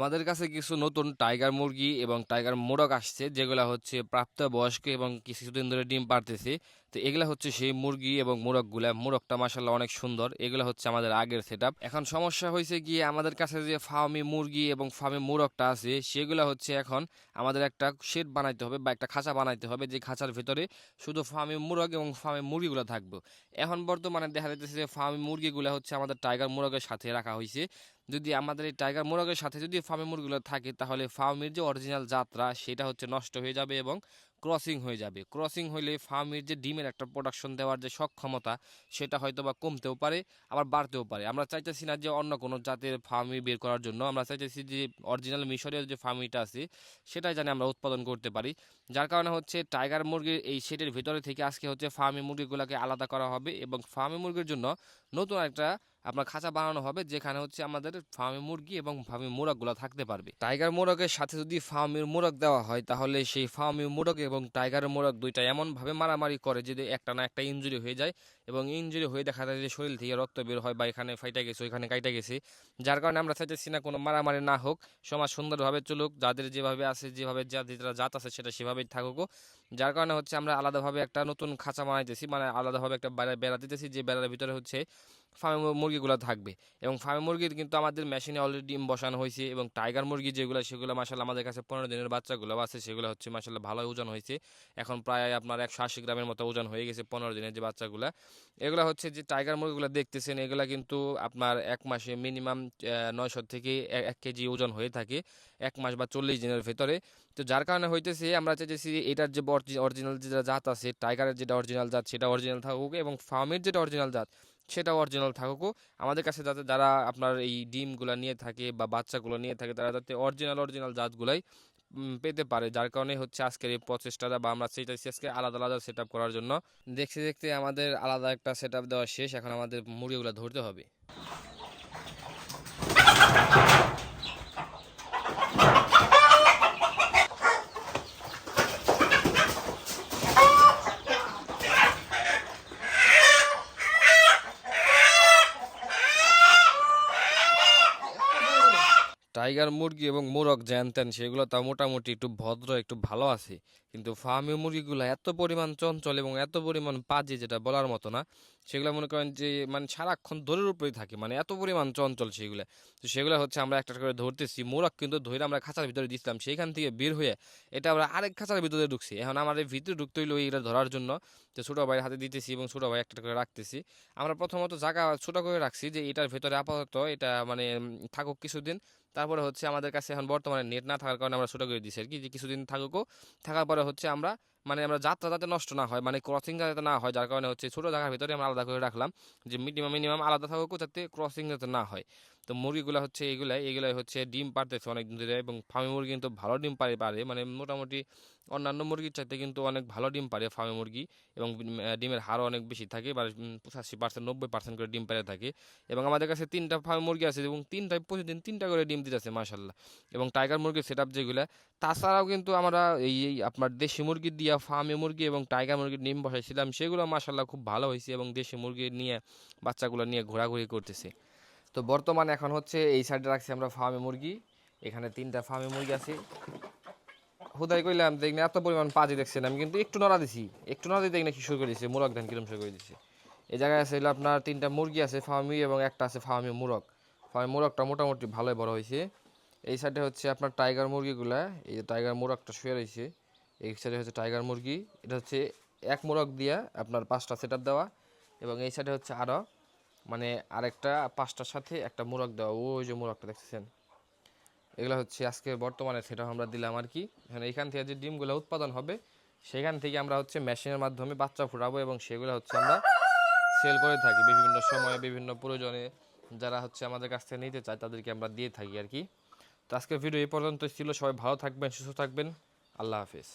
আমাদের কাছে কিছু নতুন টাইগার মুরগি এবং টাইগার মোরগ আসছে, যেগুলো হচ্ছে প্রাপ্তবয়স্ক এবং কিছুদিন ধরে ডিম পারতেছে তো এগুলা হচ্ছে সেই মুরগি এবং মোরগগুলা। মোরগটা মাসাল্লাহ অনেক সুন্দর। এগুলা হচ্ছে আমাদের আগের সেট এখন সমস্যা হয়েছে গিয়ে আমাদের কাছে যে ফার্মি মুরগি এবং ফার্মি মোরগটা আছে, সেগুলা হচ্ছে এখন আমাদের একটা শেড বানাইতে হবে বা একটা খাঁচা বানাইতে হবে, যে খাঁচার ভিতরে শুধু ফার্মি মুরগ এবং ফার্মি মুরগিগুলো থাকবে। এখন বর্তমানে দেখা যাচ্ছে যে ফার্মি মুরগিগুলো হচ্ছে আমাদের টাইগার মোরগের সাথে রাখা হয়েছে যদি আমাদের এই টাইগার মোরগের সাথে যদি ফার্মি মুরগিগুলো থাকে, তাহলে ফার্মির যে অরিজিনাল যাত্রা, সেটা হচ্ছে নষ্ট হয়ে যাবে এবং ক্রসিং হয়ে যাবে। ক্রসিং হলে ফার্মের যে ডিমের একটা প্রোডাকশন দেওয়ার যে সক্ষমতা, সেটা হয়তো বা কমতেও পারে, আবার বাড়তেও পারে। আমরা চাইতেছি না যে অন্য কোনো জাতের ফার্মি বের করার জন্য। আমরা চাইতেছি যে অরিজিনাল মিশরের যে ফার্মিটা আছে, সেটাই জানি আমরা উৎপাদন করতে পারি। যার কারণে হচ্ছে টাইগার মুরগির এই সেটের ভিতরে থেকে আজকে হচ্ছে ফার্মি মুরগিগুলোকে আলাদা করা হবে এবং ফার্মি মুরগির জন্য নতুন একটা আপনার খাঁচা বানানো হবে, যেখানে হচ্ছে আমাদের ফার্মে মুরগি এবং ফার্মি মোরগগুলো থাকতে পারবে। টাইগার মোরগের সাথে যদি ফার্মির মোরগ দেওয়া হয়, তাহলে সেই ফার্মি মোরগ এবং টাইগার মোরগ দুইটা এমনভাবে মারামারি করে যে একটা না একটা ইঞ্জুরি হয়ে যায় এবং ইঞ্জুরি হয়ে দেখা যায় যে শরীর থেকে রক্ত বের হয় বা এখানে ফাইটা গেছে, ওইখানে কাইটা গেছে, যার কারণে আমরা চাইতেছি না কোনো মারামারি না হোক, সমাজ সুন্দরভাবে চলুক, যাদের যেভাবে আছে, যেভাবে যাদের জাত আছে সেটা সেভাবেই থাকুক। যার কারণে হচ্ছে আমরা আলাদাভাবে একটা নতুন খাঁচা বানাইতেছি মানে আলাদাভাবে একটা বেড়া দিতেছি, যে বেড়ার ভিতরে হচ্ছে ফার্মে মুরগিগুলো থাকবে। এবং ফার্মে মুরগির কিন্তু আমাদের মেশিনে অলরেডি ডিম বসানো হয়েছে এবং টাইগার মুরগি যেগুলো, সেগুলো মাসাল্লাহ আমাদের কাছে পনেরো দিনের বাচ্চাগুলো আছে, সেগুলো হচ্ছে মাসাল্লাহ ভালো ওজন হয়েছে। এখন প্রায় আপনার একশো আশি গ্রামের মতো ওজন হয়ে গেছে পনেরো দিনের যে বাচ্চাগুলো। এগুলো হচ্ছে যে টাইগার মুরগিগুলো দেখতেছেন, এগুলো কিন্তু আপনার এক মাসে মিনিমাম নয়শো থেকে এক কেজি ওজন হয়ে থাকে, এক মাস বা চল্লিশ দিনের ভেতরে। তো যার কারণে হইতেছে, আমরা চাইতেছি এটার যে অরিজিনাল যেটা জাত আছে টাইগারের যেটা অরিজিনাল জাত, সেটা অরিজিনাল থাকুক এবং ফার্মের যেটা অরিজিনাল জাত সেটাও অরিজিনাল থাকুক। আমাদের কাছে যাতে যারা আপনার এই ডিমগুলো নিয়ে থাকে বা বাচ্চাগুলো নিয়ে থাকে, তারা যাতে অরিজিনাল অরিজিনাল জাতগুলাই পেতে পারে। যার কারণে হচ্ছে আজকের এই প্রচেষ্টাটা বা আমরা সেটা আজকে আলাদা আলাদা সেট করার জন্য। দেখতে দেখতে আমাদের আলাদা একটা সেট দেওয়া শেষ। এখন আমাদের মুড়িগুলো ধরতে হবে। টাইগার মুরগি এবং মোরগ জ্যানতেন সেগুলো তা মোটামুটি একটু ভদ্র, একটু ভালো আছে। কিন্তু ফার্মি মুরগিগুলো এত পরিমাণ চঞ্চল এবং এত পরিমাণ পাজি, যেটা বলার মতো না, সেগুলো মনে করেন যে মানে সারাক্ষণ দৌড়ের উপরেই থাকে মানে এত পরিমাণ চঞ্চল সেগুলো। তো সেগুলো হচ্ছে আমরা একটা করে ধরতেছি, মোরগ কিন্তু ধরে আমরা খাঁচার ভিতরে দিচ্ছিলাম সেইখান থেকে বের হয়ে এটা আমরা আরেক খাঁচার ভিতরে ঢুকছি। এখন আমাদের ভিতরে ঢুকতে হইল এটা ধরার জন্য। তো ছোটো ভাইয়ের হাতে দিতেছি এবং ছোটো ভাই একটা করে রাখতেছি। আমরা প্রথমত জায়গা ছোটো করে রাখছি যে এটার ভেতরে আপাতত এটা মানে থাকুক কিছুদিন। তারপরে হচ্ছে আমাদের কাছে এখন বর্তমানে নেট না থাকার কারণে আমরা ছোটো করে দিচ্ছি আর কি, যে কিছুদিন থাকুকও থাকার পরে হচ্ছে আমরা মানে আমরা যাত্রা যাতে নষ্ট না হয় মানে ক্রসিং যাতে না হয়, যার কারণে হচ্ছে ছোটো জায়গার ভিতরে আমরা আলাদা করে রাখলাম যে মিনিমাম মিনিমাম আলাদা থাকুক যাতে ক্রসিং যাতে না হয়। তো মুরগিগুলো হচ্ছে এগুলাই এগুলাই হচ্ছে ডিম পারতেছে অনেক দিন ধরে এবং ফার্মি মুরগি কিন্তু ভালো ডিম পারে পারে মানে মোটামুটি অন্যান্য মুরগির চাইতে কিন্তু অনেক ভালো ডিম পারে ফার্মি মুরগি এবং ডিমের হারও অনেক বেশি থাকে বা পঁচাশি পার্সেন্ট নব্বই পার্সেন্ট করে ডিম পেরে থাকে। এবং আমাদের কাছে তিনটা ফার্মি মুরগি আছে এবং তিনটায় প্রতিদিন তিনটা করে ডিম দিতেছে মাসাল্লাহ এবং টাইগার মুরগির সেট আপ যেগুলো, তাছাড়াও কিন্তু আমরা এই আপনার দেশি মুরগি দিয়া ফার্মি মুরগি এবং টাইগার মুরগির ডিম বসাইছিলাম, সেগুলো মাসাল্লাহ খুব ভালো হয়েছে এবং দেশি মুরগি নিয়ে, বাচ্চাগুলো নিয়ে ঘোরাঘুরি করতেছে। তো বর্তমানে এখন হচ্ছে এই সাইডে রাখছি আমরা ফার্মে মুরগি, এখানে তিনটা ফার্মে মুরগি আছে। হুদাই কইলাম, দেখ এত পরিমাণ পাজি দেখছেন আমি কিন্তু একটু নড়া দিছি, একটু নড়া দিয়ে দেখি শুরু করে দিছি, মুরগ ধান কিরম শুরু করে দিছি। এই জায়গায় আছে আপনার তিনটা মুরগি আছে ফার্মি এবং একটা আছে ফার্মি মুরগ। ফার্মি মুরগটা মোটামুটি ভালোই বড় হয়েছে এই সাইডে হচ্ছে আপনার টাইগার মুরগিগুলা, এই যে টাইগার মুরগটা শুয়ে রয়েছে এই সাইডে হচ্ছে টাইগার মুরগি, এটা হচ্ছে এক মুরগ দিয়া আপনার পাঁচটা সেট দেওয়া এবং এই সাইডে হচ্ছে আরও মানে আরেকটা পাঁচটার সাথে একটা মোরগ দেওয়া। ওই যে মোরগটা দেখতেছেন। এগুলো হচ্ছে আজকে বর্তমানে সেটা আমরা দিলাম আর কি। এখানে এখান থেকে যে ডিমগুলো উৎপাদন হবে, সেখান থেকে আমরা হচ্ছে মেশিনের মাধ্যমে বাচ্চা ফুটাবো এবং সেগুলো হচ্ছে আমরা সেল করে থাকি। বিভিন্ন সময়ে, বিভিন্ন প্রয়োজনে যারা হচ্ছে আমাদের কাছ থেকে নিতে চায়, তাদেরকে আমরা দিয়ে থাকি আর কি। তো আজকের ভিডিও এই পর্যন্ত ছিল। সবাই ভালো থাকবেন, সুস্থ থাকবেন। আল্লাহ হাফিজ।